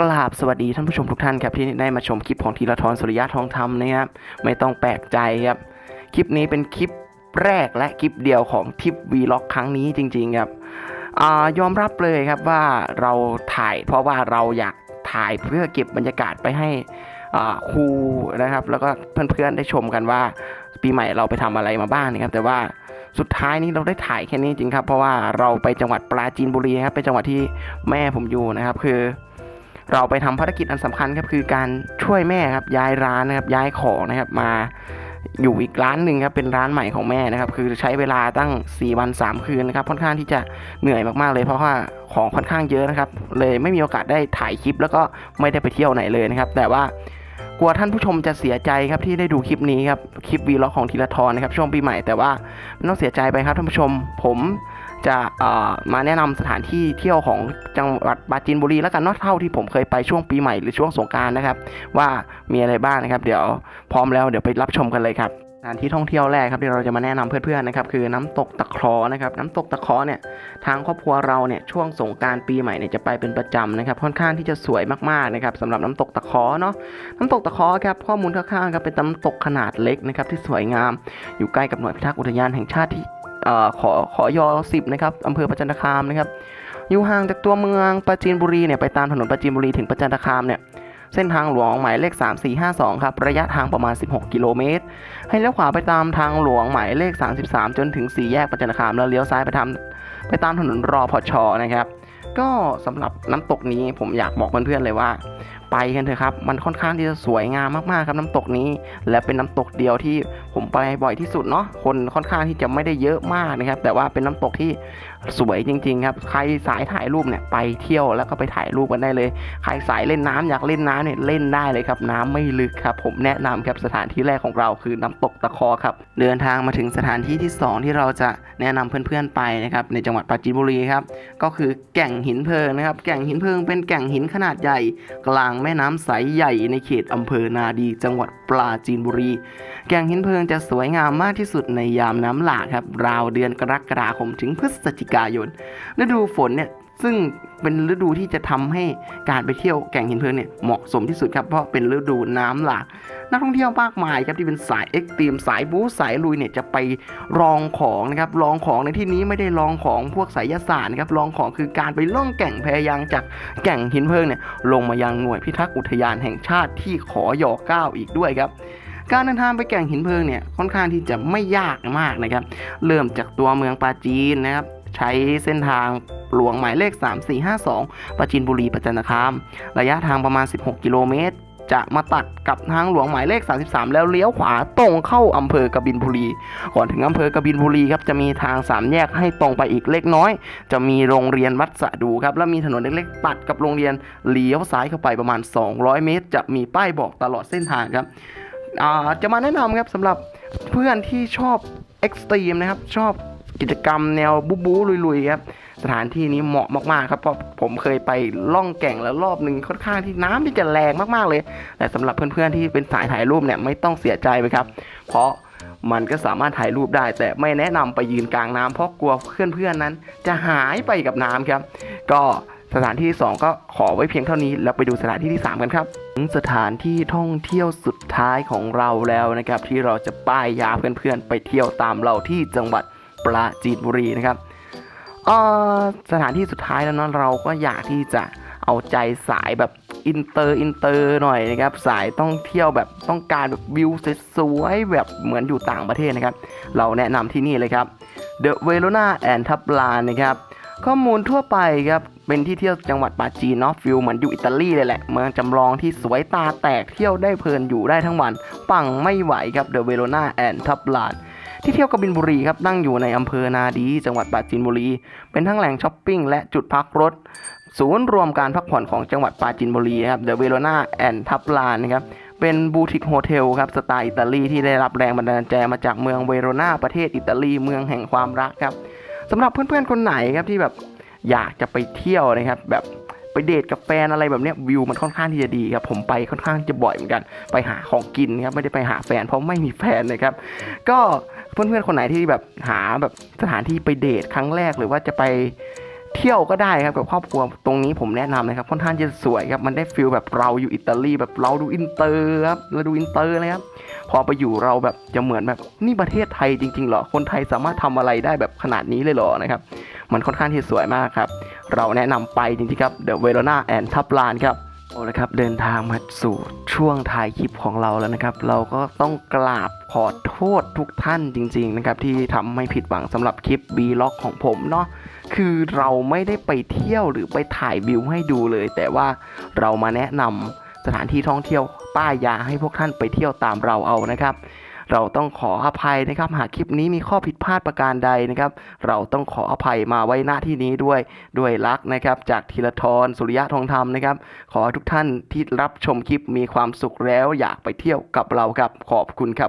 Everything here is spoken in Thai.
กราบสวัสดีท่านผู้ชมทุกท่านครับที่ได้มาชมคลิปของธีรทรสุริยะทองธรรมนะครับไม่ต้องแปลกใจครับคลิปนี้เป็นคลิปแรกและคลิปเดียวของทริปวีล็อกครั้งนี้จริง ๆ ครับอยอมรับเลยครับว่าเราถ่ายเพราะว่าเราอยากถ่ายเพื่อเก็บบรรยากาศไปให้ครูนะครับ แล้วก็เพื่อนๆได้ชมกันว่าปีใหม่เราไปทำอะไรมาบ้างนะครับ แต่ว่าสุดท้ายนี้เราได้ถ่ายแค่นี้จริงครับ เพราะว่าเราไปจังหวัดปราจีนบุรีครับเป็นจังหวัดที่แม่ผมอยู่นะครับ คือ เราไปทำภารกิจอันสำคัญครับคือการช่วยแม่ครับย้ายร้านนะครับย้ายของนะครับมาอยู่อีกร้านหนึ่งครับเป็นร้านใหม่ของแม่นะครับ คือใช้เวลาตั้ง 4 วัน 3 คืนนะครับค่อนข้างที่จะเหนื่อยมากๆเลย เพราะว่าของค่อนข้างเยอะนะครับ เลยไม่มีโอกาสได้ถ่ายคลิป แล้วก็ไม่ได้ไปเที่ยวไหนเลยนะครับ แต่ว่ากลัวท่านผู้ชมจะเสียใจครับที่ได้ดูคลิปนี้ครับคลิปวีล็อกของธีรทรนะครับช่วงปีใหม่แต่ว่าไม่ต้องเสียใจไปครับท่านผู้ชม ผม จะมาแนะนำสถานที่เที่ยวของจังหวัดปราจีนบุรีแล้วกันนอะเท่าที่ผมเคยไปช่วงปีใหม่หรือช่วงสงการนะครับ ว่ามีอะไรบ้างนะครับ เดี๋ยวพร้อมแล้วเดี๋ยวไปรับชมกันเลยครับสถานที่ท่องเที่ยวแรกครับที่เราจะมาแนะนำเพื่อนๆนะครับคือน้ำตกตะคราะห์นะครับน้ำตกตะคราะห์เนี่ยทางครอบครัวเราเนี่ยช่วงสงการปีใหม่เนี่ยจะไปเป็นประจำนะครับค่อนข้างที่จะสวยมากๆนะครับสำหรับน้ำตกตะคราะห์เนาะน้ำตกตะคราะห์ครับข้อมูลข้างๆครับเป็นน้ำตกขนาดเล็กนะครับที่สวยงาม อยู่ใกล้กับหน่วยพิทักษ์อุทยานแห่งชาติที่ อขอขอยอสิบนะครับอำเภอประจันตคามนะครับ อยู่ห่างจากตัวเมืองปราจีนบุรีเนี่ยไปตามถนนปราจีนบุรีถึงประจันตคามเนี่ยเส้นทางหลวงหมายเลข 3452 ครับ ระยะทางประมาณ 16 กิโลเมตร ให้เลี้ยวขวาไปตามทางหลวงหมายเลข 33 จนถึง 4 แยกประจันตคาม แล้วเลี้ยวซ้ายไปทำไปตามถนนรอพชนะครับ ก็สำหรับน้ำตกนี้ผมอยากบอกเพื่อนๆเลยว่าไปกันเถอะครับ มันค่อนข้างที่จะสวยงามมากๆครับน้ำตกนี้ และเป็นน้ำตกเดียวที่ผมไปบ่อยที่สุดเนาะ คนค่อนข้างที่จะไม่ได้เยอะมากนะครับ แต่ว่าเป็นน้ำตกที่สวยจริง ๆ ครับ ใครสายถ่ายรูปเนี่ยไปเที่ยวแล้วก็ไปถ่ายรูปกันได้เลย ใครสายเล่นน้ำอยากเล่นน้ำเนี่ยเล่นได้เลยครับ น้ำไม่ลึกครับ ผมแนะนำครับสถานที่แรกของเราคือน้ำตกตะคอครับ เดินทางมาถึงสถานที่ที่สองที่เราจะแนะนำเพื่อนๆไปนะครับในจังหวัดปราจีนบุรีครับ ก็คือแก่งหินเพลิงนะครับ แก่งหินเพลิงเป็นแก่งหินขนาดใหญ่กลางแแม่น้ำใสใหญ่ในเขตอำเภอนาดี จังหวัดปราจีนบุรี แก่งหินเพลิงจะสวยงามมากที่สุดในยามน้ำหลากครับ ราวเดือนกรกฎาคมถึงพฤศจิกายนฤดูฝนเนี่ย ซึ่งเป็นฤดูที่จะทำให้การไปเที่ยวแก่งหินเพลิงเนี่ยเหมาะสมที่สุดครับเพราะเป็นฤดูน้ำหลากนักท่องเที่ยวมากมายครับที่เป็นสายเอ็กซ์ตรีมสายบู๊สายลุยเนี่ยจะไปลองของนะครับลองของในที่นี้ไม่ได้ลองของพวกไสยศาสตร์นะครับลองของคือการไปล่องแก่งแพยางจากแก่งหินเพลิงเนี่ยลงมายังหน่วยพิทักษ์อุทยานแห่งชาติที่ขอยอเก้าอีกด้วยครับการเดินทางไปแก่งหินเพลิงเนี่ยค่อนข้างที่จะไม่ยากมากนะครับ เริ่มจากตัวเมืองปาจีนนะครับ ใช้เส้นทางหลวงหมายเลข 3452 ปราจีนบุรีประจันตคาม ระยะทางประมาณ 16 กิโลเมตร จะมาตัดกับทางหลวงหมายเลข 33 แล้วเลี้ยวขวาตรงเข้าอำเภอกบินบุรี ก่อนถึงอำเภอกบินบุรีครับจะมีทางสามแยกให้ตรงไปอีกเล็กน้อย จะมีโรงเรียนวัดสะดูครับ แล้วมีถนนเล็กๆ ตัดกับโรงเรียนเลี้ยวซ้ายเข้าไปประมาณ 200 เมตร จะมีป้ายบอกตลอดเส้นทางครับจะมาแนะนำครับสำหรับเพื่อนที่ชอบเอ็กซ์ตรีมนะครับชอบ กิจกรรมแนวบู๊บู๊ลุยๆครับสถานที่นี้เหมาะมากๆครับเพราะผมเคยไปล่องแก่งแล้วรอบหนึ่งค่อนข้างที่น้ำที่จะแรงมากๆเลย แต่สำหรับเพื่อนๆที่เป็นสายถ่ายรูปเนี่ยไม่ต้องเสียใจไปครับ เพราะมันก็สามารถถ่ายรูปได้ แต่ไม่แนะนำไปยืนกลางน้ำเพราะกลัวเพื่อนๆนั้น จะหายไปกับน้ำครับ ก็สถานที่ที่สองก็ขอไว้เพียงเท่านี้ แล้วไปดูสถานที่ที่สามกันครับสถานที่ท่องเที่ยวสุดท้ายของเราแล้วนะครับ ที่เราจะป้ายยาเพื่อนๆ ไปเที่ยวตามเราที่จังหวัด ปราจีนบุรีนะครับสถานที่สุดท้ายแล้วนะเราก็อยากที่จะเอาใจสายแบบอินเตอร์อินเตอร์หน่อยนะครับ สายต้องเที่ยวแบบต้องการแบบวิวสวยๆแบบเหมือนอยู่ต่างประเทศนะครับ เราแนะนำที่นี่เลยครับ The Verona and t a b l a n นะครับ ข้อมูลทั่วไปครับ เป็นที่เที่ยวจังหวัดปาจีนเนาะฟิลเหมือนอยู่อิตาลีเลยแหละ เมืองจำลองที่สวยตาแตกเที่ยวได้เพลินอยู่ได้ทั้งวัน ปังไม่ไหวครับ The Verona and t a b l a n ที่เที่ยวกบินบุรีครับตั้งอยู่ในอำเภอนาดี จังหวัดปราจีนบุรี เป็นทั้งแหล่งช้อปปิ้งและจุดพักรถ ศูนย์รวมการพักผ่อนของจังหวัดปราจีนบุรีครับเดอะเวโรนาแอนทับลานนะครับเป็นบูติกโฮเทลครับสไตล์อิตาลีที่ได้รับแรงบันดาลใจมาจากเมืองเวโรนาประเทศอิตาลีเมืองแห่งความรักครับสำหรับเพื่อนๆคนไหนครับที่แบบอยากจะไปเที่ยวนะครับแบบ ไปเดทกับแฟนอะไรแบบเนี้ยวิวมันค่อนข้างที่จะดีครับผมไปค่อนข้างจะบ่อยเหมือนกัน ไปหาของกินครับไม่ได้ไปหาแฟน เพราะไม่มีแฟนนะครับ ก็เพื่อนๆคนไหนที่แบบหาแบบสถานที่ไปเดทครั้งแรกหรือว่าจะไปเที่ยวก็ได้ครับกับครอบครัวตรงนี้ผมแนะนำนะครับค่อนข้างจะสวยครับมันได้ฟิลแบบเราอยู่อิตาลีแบบเราดูอินเตอร์ครับเราดูอินเตอร์เลยครับพอไปอยู่เราแบบจะเหมือนแบบนี่ประเทศไทยจริงๆเหรอคนไทยสามารถทำอะไรได้แบบขนาดนี้เลยเหรอนะครับ มันค่อนข้างที่สวยมากครับ เราแนะนำไปจริงๆครับ The Verona and t a p l a n ครับโอ้ละครับเดินทางมาสู่ช่วงท้ายคลิปของเราแล้วนะครับ เราก็ต้องกราบขอโทษทุกท่านจริง ๆ นะครับ ที่ทำให้ผิดหวังสำหรับคลิป B ล็อกของผมเนาะคือเราไม่ได้ไปเที่ยวหรือไปถ่ายวิวให้ดูเลย แต่ว่าเรามาแนะนำสถานที่ท่องเที่ยวป้ายยาให้พวกท่านไปเที่ยวตามเราเอานะครับ เราต้องขออภัยนะครับ หากคลิปนี้มีข้อผิดพลาดประการใดนะครับ เราต้องขออภัยมาไว้หน้าที่นี้ด้วยด้วยรักนะครับ จากธีรทรสุริยะทองธรรมนะครับ ขอทุกท่านที่รับชมคลิปมีความสุขแล้วอยากไปเที่ยวกับเราครับขอบคุณครับ